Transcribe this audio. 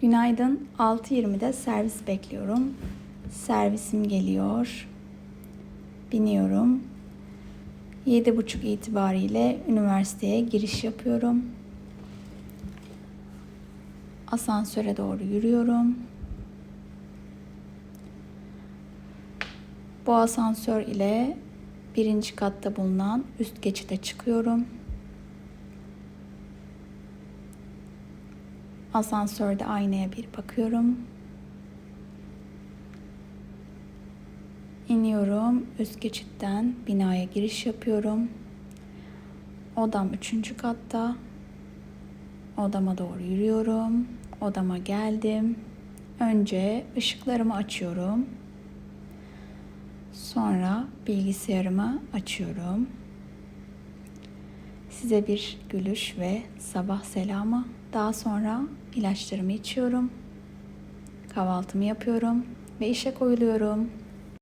Günaydın. 6.20'de servis bekliyorum. Servisim geliyor. Biniyorum. 7.30 itibariyle üniversiteye giriş yapıyorum. Asansöre doğru yürüyorum. Bu asansör ile birinci katta bulunan üst geçide çıkıyorum. Asansörde aynaya bir bakıyorum. İniyorum. Üst geçitten binaya giriş yapıyorum. Odam üçüncü katta. Odama doğru yürüyorum. Odama geldim. Önce ışıklarımı açıyorum. Sonra bilgisayarımı açıyorum. Size bir gülüş ve sabah selamı. Daha sonra ilaçlarımı içiyorum. Kahvaltımı yapıyorum ve işe koyuluyorum.